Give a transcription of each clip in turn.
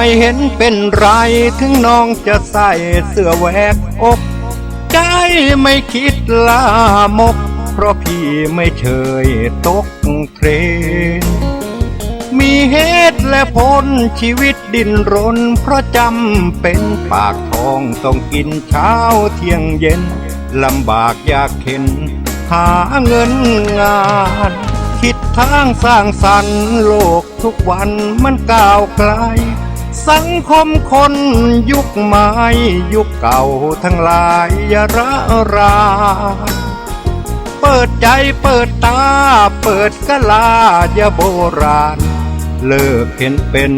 ไม่เห็นเป็นไรถึงน้องจะใส่เสื้อแหวกอกใจไม่คิดลามก เพราะพี่ไม่เชยตกเทรนมีเหตุและผลชีวิตดินรน เพราะจำเป็นปากท้องต้องกินเช้าเที่ยงเย็นลำบากยากเข็น หาเงินงานคิดทางสร้างสรรค์โลกทุกวันมันก้าวไกล สังคมคนยุคใหม่ยุคเก่าทั้งหลายอย่าระรา เปิดใจเปิดตา เปิดกะลาอย่าโบราณ เลิกเห็นเป็น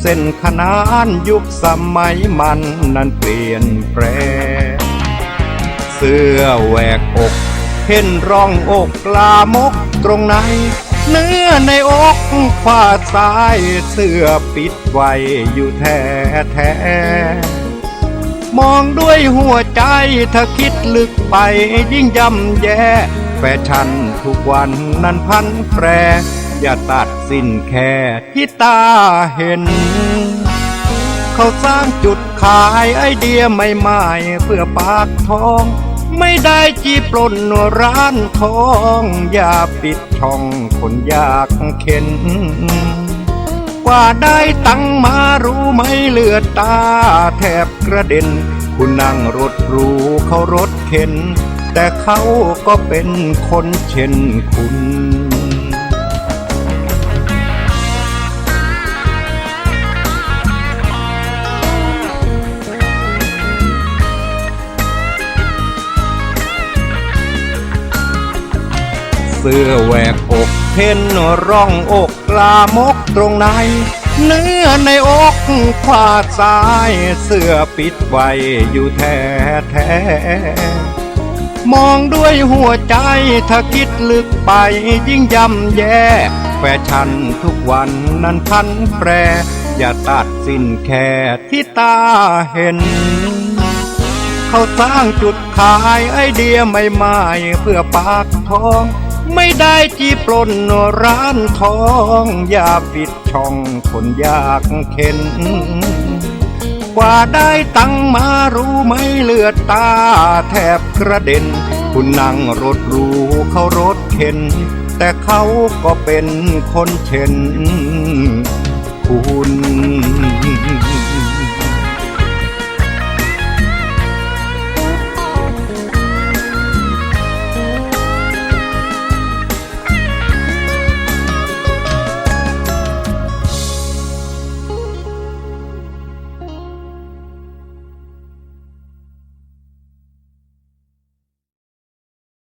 เส้นขนานยุคสมัยมันนั้นเปลี่ยนแปลงเสื้อแหวกอกเห็นร่องอกลามกตรงไหน เนื้อในอกขวาซ้ายเสื้อปิดไว้อยู่แท้แท้มองด้วยหัวใจถ้าคิดลึกไปยิ่งย่ำแย่ แฟชั่นทุกวันนั้นพันแปร อย่าตัดสินแค่ที่ตาเห็น เขาสร้างจุดขายไอเดียใหม่ๆเพื่อปากท้อง ไม่ได้จีปล้นร้านทอง อย่าปิดช่องคนอยากเข็น กว่าได้ตังมารู้ไหมเลือดตาแทบกระเด็น คุณนั่งรถรูเขารถเข็น แต่เขาก็เป็นคนเช่นคุณ สื้อแหวกอกเห็นร่องอกลามกตรงไหน เนื้อในอกขวาซ้ายเสื้อปิดไว้อยู่แท้แท้มองด้วยหัวใจถ้าคิดลึกไปยิ่งย่ำแย่ แฟชั่นทุกวันนั้นพันแปร อย่าตัดสิ้นแค่ที่ตาเห็น เขาสร้างจุดขายไอเดียใหม่ๆเพื่อปากท้อง ไม่ได้จีปล้นร้านทอง อย่าปิดช่องคนยากเข็น กว่าได้ตังมารู้ไหมเลือดตาแทบกระเด็น คุณนั่งรถรูเขารถเข็น แต่เขาก็เป็นคนเช่นคุณ